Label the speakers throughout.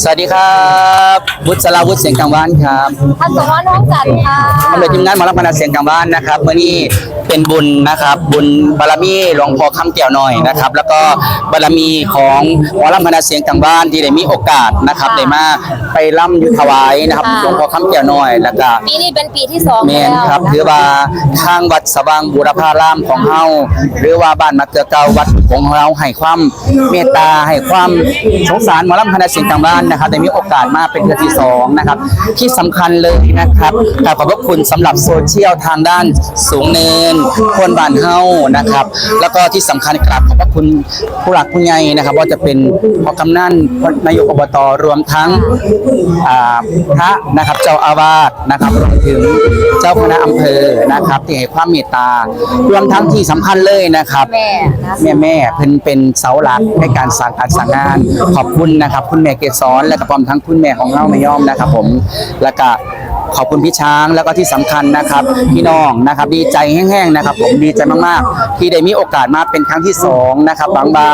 Speaker 1: สวัสดีครับวุฒิสลาวุฒิเสียงกลางบ้านครับ
Speaker 2: พันสมรน้องจันทร์ค่ะ
Speaker 1: ทำโดยทีมงานหมอลำคณะเสียงกลางบ้านนะครับเมื่อนี้เป็นบุญนะครับ บุญบารมีหลวงพ่อคำเกี่ยวหน่อยนะครับ แล้วก็บารมีของหมอลำคณะเสียงกลางบ้านที่ได้มีโอกาสนะครับได้มาไปร่ำอยุถวายนะครับหลวงพ่อคำเกี่ยวหน่อยแล้วก็
Speaker 2: ปีนี้เป็นปีที่สอง
Speaker 1: เมน
Speaker 2: แล้ว
Speaker 1: ครับถือว่าทางวัดสว่างบูรพารามของเฮาหรือว่าบ้านมะเกือเก่าวัดของเราให้ความเมตตาให้ความสงสารหมอลำคณะเสียงกลางบ้านนะครับได้มีโอกาสมาเป็นเดือนที่สองนะครับ ที่สำคัญเลยนะครับกราบขอบพระคุณสำหรับโซเชียลทางด้านสูงเนินคนบ้านเฮานะครับ แล้วก็ที่สำคัญกราบขอบพระคุณผู้หลักผู้ใหญ่นะครับ ว่าจะเป็นพ่อกำนันพ่อนายกอบตรวมทั้งอ่าพระนะครับเจ้าอาวาสนะครับรวมถึงเจ้าคณะอำเภอนะครับ ที่ให้ความเมตตารวมทั้งที่สำคัญเลยนะครับ
Speaker 2: แม่นะ
Speaker 1: แม่แม่ๆเพิ่นเป็นเสาหลักในการสั่งการสั่งงานขอบคุณนะครับ คุณแม่เกศรและก็พร้อมทั้งคุณแม่ของเราไม่ย่อมนะครับ ผมแล้วก็ขอบคุณพี่ช้างแล้วก็ที่สำคัญนะครับพี่น้องนะครับ ดีใจแห้งๆนะครับ ผมดีใจมากๆ ที่ได้มีโอกาสมาเป็นครั้งที่สองนะครับบางบา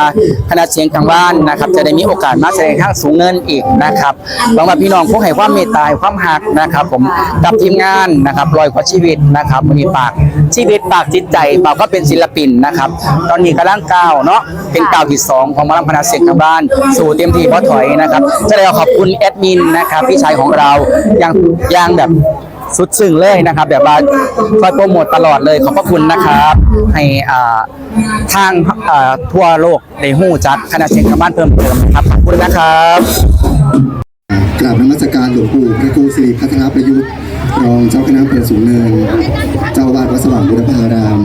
Speaker 1: คณะเสียงกลางบ้านนะครับ จะได้มีโอกาสมาแสดงทางสูงเนินอีกนะครับบางบาพี่น้องคงให้ความเมตตาความหักนะครับ ผมกับทีมงานนะครับรอยกว่าชีวิตนะครับวันนี้ปากชีวิตปากจิตใจปากก็เป็นศิลปินนะครับ ตอนนี้กำลังก้าวเนาะเป็นก้าวที่สองของหมอลำคณะเสียงกลางบ้าน สู่เต็มที่เพราะถอยนะครับจะได้ขอบคุณแอดมินนะครับพี่ชายของเราอย่างอย่างแบบสุดซึ้งเลยนะครับแบบว่าคอยโปรโมทตลอดเลยขอบพระคุณนะครับ ให้อ่าทางอ่าทั่วโลกได้หู้จักคณะเสียงกลางบ้านเพิ่มเติมครับขอบคุณนะครับ
Speaker 3: กราบนมัสการหลวงปู่พระครูสิริพัฒนาประยุทธ์รองเจ้าคณะอำเภอสูงเนิน เจ้าวาดวัดสว่างบุรพาราม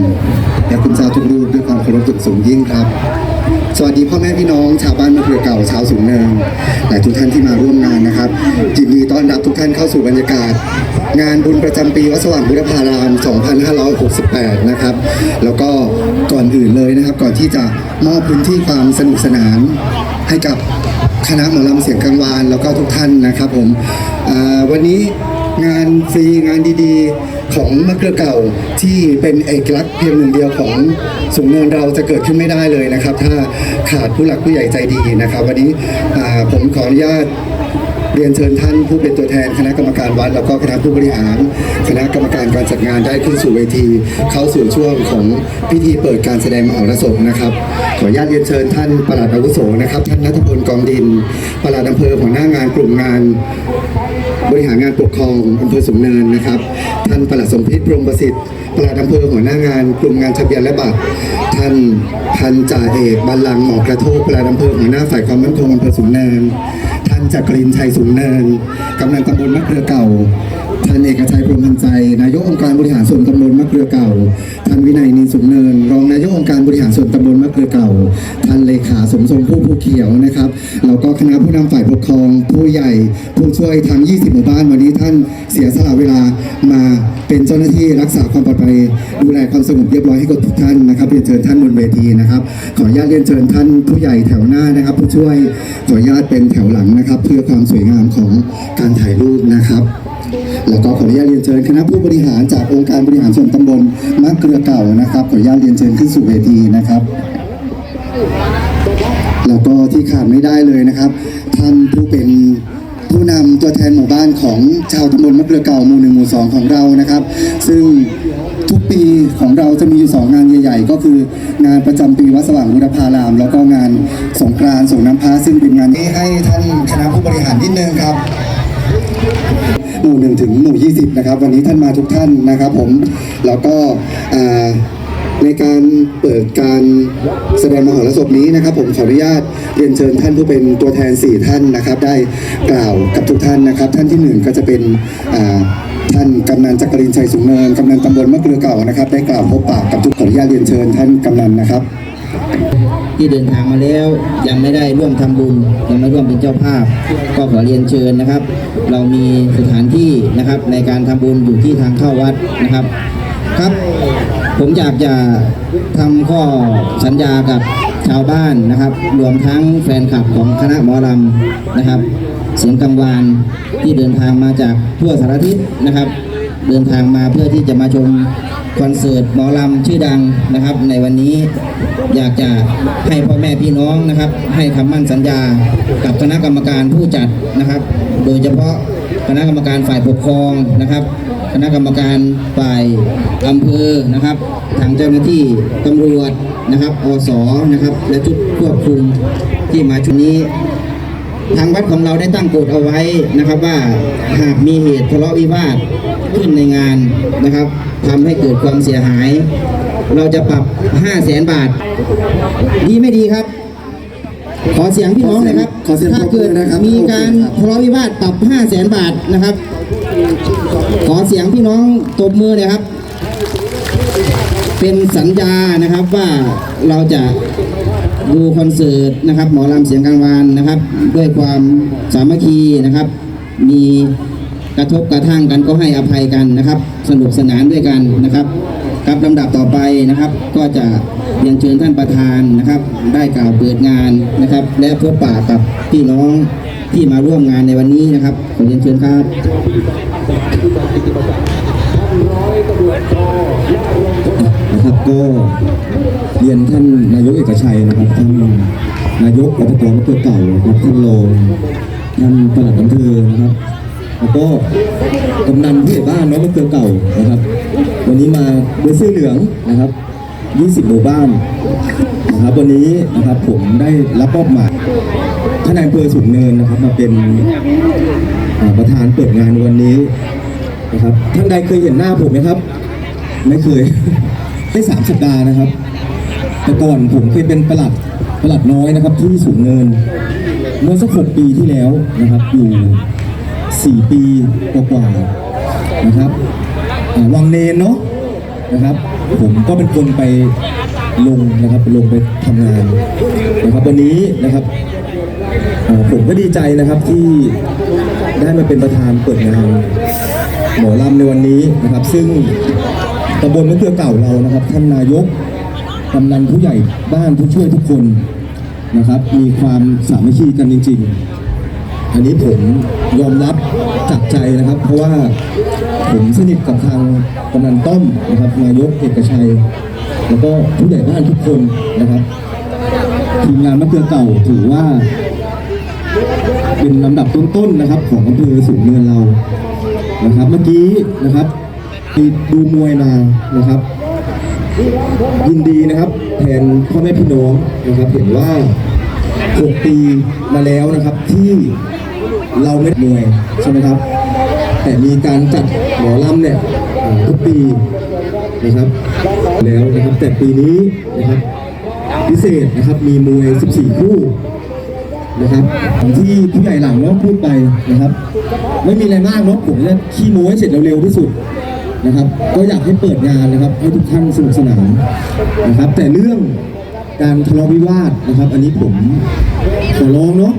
Speaker 3: และคุณเจ้าทุกรูปด้วยความเคารพอย่างสูงยิ่งครับ สวัสดีพ่อแม่พี่น้องชาวบ้านมะเขือเก่าชาวสูงเนินและทุกท่านที่มาร่วมงานนะครับยินดีต้อนรับทุกท่านเข้าสู่บรรยากาศ งานบุญประจำปีวัดสว่างบุรพาราม 2568 นะครับ แล้วก็ก่อนอื่นเลยนะครับ ก่อนที่จะมอบพื้นที่ความสนุกสนานให้กับคณะหมอลำเสียงกลางวานแล้วก็ทุกท่านนะครับผมวันนี้งานฟรีงานดีๆ ของมะเกลือเก่าที่เป็นเอกลักษณ์เพียงหนึ่งเดียวของสูงเนินเราจะเกิดขึ้นไม่ได้เลยนะครับ ถ้าขาดผู้หลักผู้ใหญ่ใจดีนะครับ วันนี้ผมขออนุญาตเรียนเชิญท่านผู้เป็นตัวแทนคณะกรรมการวัด แล้วก็คณะผู้บริหาร คณะกรรมการการจัดงานได้ขึ้นสู่เวที เข้าสู่ช่วงของพิธีเปิดการแสดงมหรสพนะครับ ขออนุญาตเรียนเชิญท่านประหลัดอาวุโสนะครับ ท่านนัทพลกองดินประหลัดอำเภอหัวหน้างานกลุ่มงาน บริหารงานปกครองอำเภอสูงเนินนะครับ ท่านปลัดสมพิษพรมประสิทธิ์ปลัดอำเภอหัวหน้างานกลุ่มงานทะเบียนและบัตร ท่านพันจ่าเอกบัลลังก์หมอกระโทกปลัดอำเภอหัวหน้าฝ่ายความมั่นคงอำเภอสูงเนิน ท่านจักรินชัยสูงเนินกำนันตำบลมะเกลือเก่า ท่านเอกชัยพรมพันใจ นายกองค์การบริหารส่วนตำบลมะเกลือเก่า ท่านวินัยนินสูงเนิน รองนายกองค์การบริหารส่วนตำบลมะเกลือเก่า ท่านเลขาสมทรงผู้ผู้เขียวนะครับ แล้วก็คณะผู้นำฝ่ายปกครองผู้ใหญ่ผู้ช่วยทั้ง 20 หมู่บ้านวันนี้ท่านเสียสละเวลามาเป็นเจ้าหน้าที่รักษาความปลอดภัยดูแลความสงบเรียบร้อยให้กับทุกท่านนะครับเรียนเชิญท่านบนเวทีนะครับ ขออนุญาตเรียนเชิญท่านผู้ใหญ่แถวหน้านะครับ ผู้ช่วยขออนุญาตเป็นแถวหลังนะครับ เพื่อความสวยงามของการถ่ายรูปนะครับ แล้วก็ขออนุญาตเรียนเชิญคณะผู้บริหารจากองค์การบริหารส่วนตำบลมะเกลือเก่านะครับขออนุญาตเรียนเชิญขึ้นสู่เวทีนะครับ แล้วก็ที่ขาดไม่ได้เลยนะครับท่านผู้เป็นผู้นำตัวแทนหมู่บ้านของชาวตำบลมะเกลือเก่าหมู่หนึ่งหมู่สองของเรานะครับ ซึ่งทุกปีของเราจะมีอยู่สองงานใหญ่ๆ ก็คืองานประจำปีวัดสว่างบุรพาราม แล้วก็งานสงกรานต์ส่งน้ำพระซึ่งเป็นงานที่ให้ท่านคณะผู้บริหารนิดนึงครับ หมู่หนึ่งถึงหมู่ยี่สิบนะครับวันนี้ท่านมาทุกท่านนะครับผมแล้วก็ในการเปิดการแสดงมหรสพนี้นะครับ ผมขออนุญาตเรียนเชิญท่านผู้เป็นตัวแทน 4 ท่านนะครับ ได้กล่าวกับทุกท่านนะครับ ท่านที่หนึ่งก็จะเป็นท่านกำนันจักรินชัยสูงเนินกำนันตำบลมะเกลือเก่านะครับ ได้กล่าวพบปากกับทุกขออนุญาตเรียนเชิญท่านกำนันนะครับ
Speaker 4: ที่เดินทางมาแล้ว ยังไม่ได้ร่วมทำบุญ ยังไม่ร่วมเป็นเจ้าภาพ ก็ขอเรียนเชิญนะครับ เรามีสถานที่นะครับในการทำบุญอยู่ที่ทางเข้าวัดนะครับครับ ผมอยากจะทำข้อสัญญากับชาวบ้านนะครับ รวมทั้งแฟนคลับของคณะหมอลำนะครับ เสียงกังวานที่เดินทางมาจากทั่วสารทิศนะครับ เดินทางมาเพื่อที่จะมาชม คอนเสิร์ตหมอลำชื่อดังนะครับ ในวันนี้อยากจะให้พ่อแม่พี่น้องนะครับ ให้คำมั่นสัญญากับคณะกรรมการผู้จัดนะครับ โดยเฉพาะคณะกรรมการฝ่ายปกครองนะครับ คณะกรรมการฝ่ายอำเภอนะครับ ทางเจ้าหน้าที่ตำรวจนะครับอสนะครับ และชุดควบคุมที่มาชุดนี้ทางวัดของเราได้ตั้งกฎเอาไว้นะครับว่าหากมีเหตุทะเลาะวิวาทขึ้นในงานนะครับ ทำให้เกิดความเสียหาย เราจะปรับ 5 0 0แสนบาท ดีไม่ดีครับ ขอเสียงพี่น้องหน่อยครับ
Speaker 3: ขอเสียง
Speaker 4: ถ้าเกิด
Speaker 3: ปรบมือนะครับ
Speaker 4: มีการทะเลาะวิวาทปรับ 5 0 0แสนบาทนะครับ ขอเสียงพี่น้องตบมือเลยครับ เป็นสัญญานะครับว่าเราจะดูคอนเสิร์ตนะครับ หมอลำเสียงกลางวานนะครับ ด้วยความสามัคคีนะครับ มี กระทบกระทั่งกันก็ให้อภัยกันนะครับ สนุกสนานด้วยกันนะครับ ครับลำดับต่อไปนะครับ ก็จะเรียนเชิญท่านประธานนะครับ ได้กล่าวเปิดงานนะครับ และพบปะกับพี่น้องที่มาร่วมงานในวันนี้นะครับขอเรียนเชิญครับ
Speaker 5: นะครับก็เรียนท่านนายกเอกชัยนะครับท่านนายกอบตมะเขือเก่าครับท่านรองท่านปลัดอำเภอนะครับ แล้วก็กำนันผู้ใหญ่บ้านน้องมะเขือเก่านะครับ วันนี้มาด้วยเสื้อเหลืองนะครับ 20 หมู่บ้านนะครับ วันนี้นะครับผมได้รับมอบหมายท่านนายอำเภอสูงเนินนะครับ มาเป็นประธานเปิดงานในวันนี้นะครับ ท่านใดเคยเห็นหน้าผมไหมครับ ไม่เคยได้สามสัปดาห์นะครับ แต่ก่อนผมเคยเป็นประหลัดประหลัดน้อยนะครับ ที่สูงเนิน เมื่อสักหกปีที่แล้วนะครับ อยู่ สี่ปีกว่าๆนะครับวังเนนเนาะนะครับผมก็เป็นคนไปลงนะครับลงไปทำงานนะครับวันนี้นะครับผมก็ดีใจนะครับที่ได้มาเป็นประธานเปิดงานหมอลำในวันนี้นะครับ ซึ่งตำบลมะเขือเก่าเรานะครับ ท่านนายกกำนันผู้ใหญ่บ้านผู้ช่วยทุกคนนะครับ มีความสามัคคีกันจริง ๆ อันนี้ผมยอมรับจากใจนะครับ เพราะว่าผมสนิทกับทางกำนันต้อมนะครับนายกเอกชัย แล้วก็ผู้ใหญ่บ้านทุกคนนะครับทีมงานมะเขือเก่าถือว่า เป็นลำดับต้นๆนะครับ ของอำเภอสูงเนินเรานะครับ เมื่อกี้นะครับไปดูมวยมานะครับ ยินดีนะครับ แทนพ่อแม่พี่น้องนะครับ เห็นว่า 6 ปีมาแล้วนะครับที่ เราไม่ได้มวยใช่ไหมครับ แต่มีการจัดหมอลำเนี่ยทุกปีนะครับ แล้วนะครับแต่ปีนี้นะครับพิเศษนะครับมีมวย 14 คู่นะครับที่ผู้ใหญ่หลังเนาะพูดไปนะครับ ไม่มีอะไรมากเนาะผมจะขี้โม้ให้เสร็จเร็วๆที่สุดนะครับ ก็อยากให้เปิดงานนะครับให้ทุกท่านสนุกสนานนะครับ แต่เรื่องการทะเลาะวิวาทนะครับ อันนี้ผมขอร้องเนาะ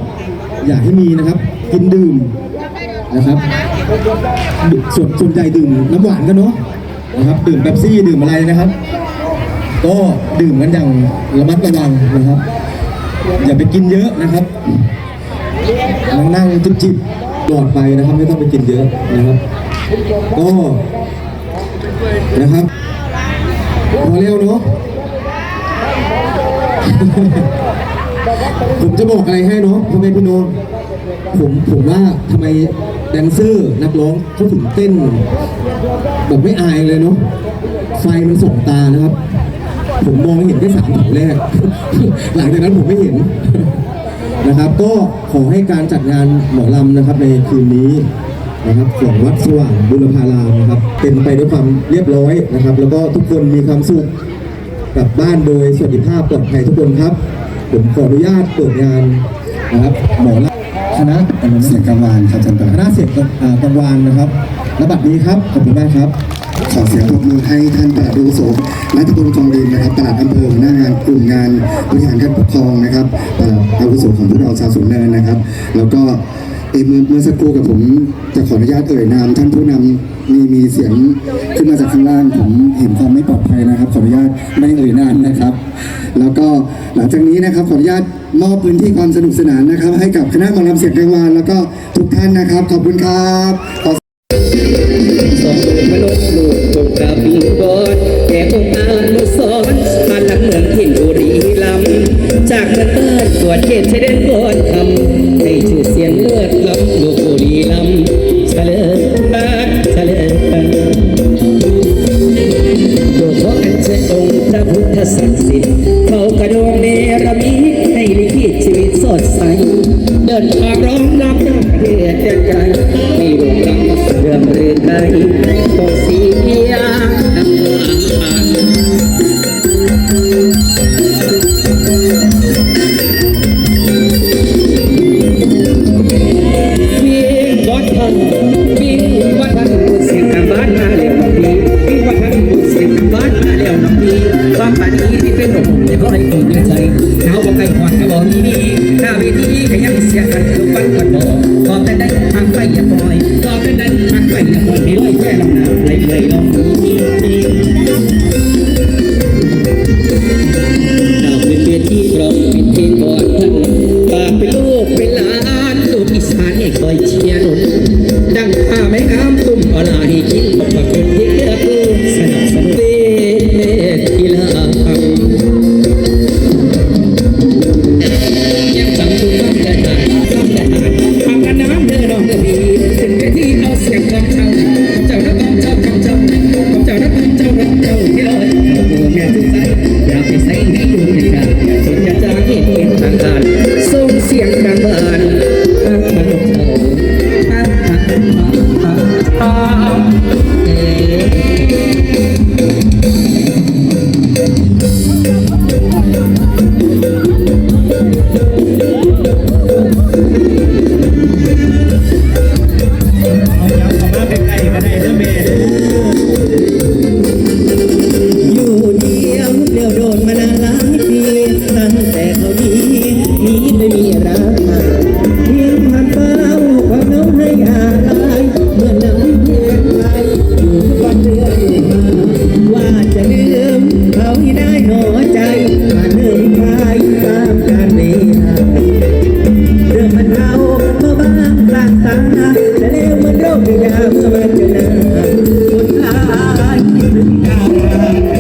Speaker 5: อยากให้มีนะครับ กินดื่มนะครับส่วนส่วนใหญ่ดื่มน้ำหวานกันเนาะนะครับ ดื่มเป๊ปซี่ดื่มอะไรนะครับ ก็ดื่มกันอย่างระมัดระวังนะครับ อย่าไปกินเยอะนะครับนั่งนั่งจิบจิบๆปลอดไปนะครับ ไม่ต้องไปกินเยอะนะครับ ก็นะครับพอเร็วเนาะผมจะบอกอะไรให้เนาะพ่อแม่พี่น้อง ผมผมว่าทำไมแดนเซอร์นักร้องเขาถึงเต้นแบบไม่อายเลยเนาะไฟมันส่องตานะครับ ผมมองเห็นแค่สามแถวแรก หลังจากนั้นผมไม่เห็นนะครับ ก็ขอให้การจัดงานหมอลำนะครับ ในคืนนี้นะครับของวัดสว่างบุรพารามนะครับเป็นไปด้วยความเรียบร้อยนะครับ แล้วก็ทุกคนมีความสุขกลับบ้านโดยสวัสดิภาพปลอดภัยทุกคนครับ ผมขออนุญาตเปิดงานนะครับหมอลำ คณะอะไรนะ
Speaker 3: เสียงกลางวานครับท่านประธาน
Speaker 5: คณะเสียงอ่ากลางวานนะครับและบัดนี้ครับขอบคุณมากครับ
Speaker 3: ขอเสียงปรบมือให้ท่านปลัดอาวุโสนัทพงศ์ทองดินนะครับปลัดอำเภอหัวหน้างานกลุ่มงานบริหารการปกครองนะครับปลัดอาวุโสของพวกเราชาวสูงเนินนะครับ แล้วก็เอ่อเมื่อเมื่อสักครู่กับผมจะขออนุญาตเอ่ยนามท่านผู้นำมีมีเสียงขึ้นมาจากข้างล่างผมเห็นความไม่ปลอดภัยนะครับ ขออนุญาตไม่เอ่ยนามนะครับ แล้วก็หลังจากนี้นะครับขออนุญาต มอบพื้นที่ความสนุกสนานนะครับ ให้กับคณะมอลำเสียงกลางวานแล้วก็ทุกท่านนะครับ ขอบคุณครับขอ
Speaker 6: บเขากระโดงเนรมิ ชีวิตสดใส เดินทางร้องรับน้ำเพียรใไใจไม่
Speaker 4: รู้รัเรื่องเรื่องใดองเสียน้ำ
Speaker 6: ตา Caraca.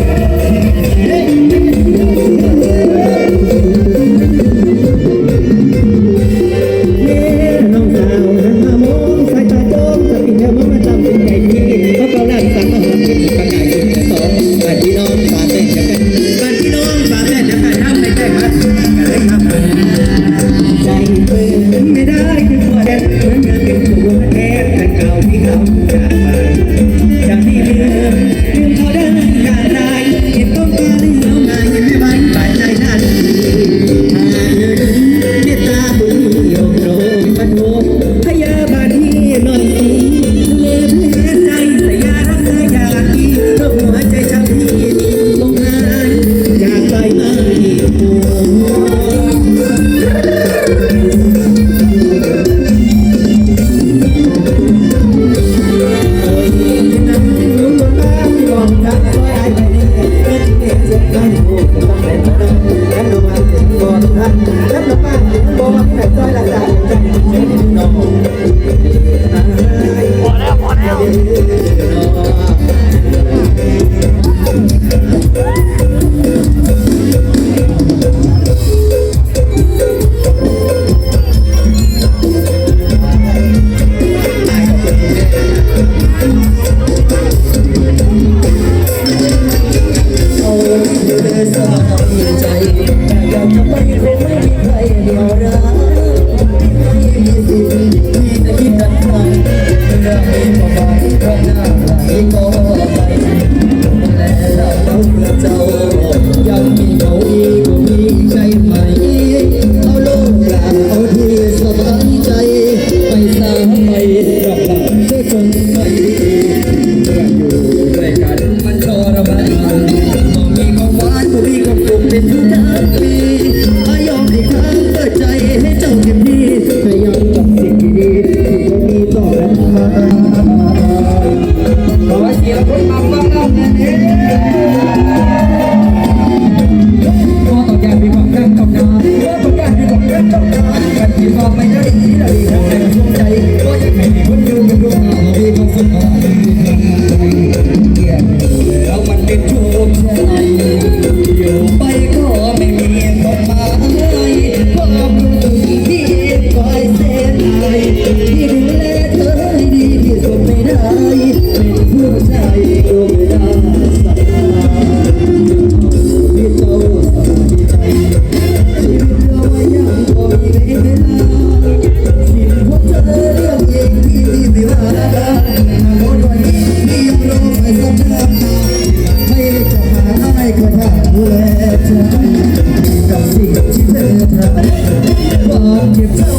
Speaker 6: будет.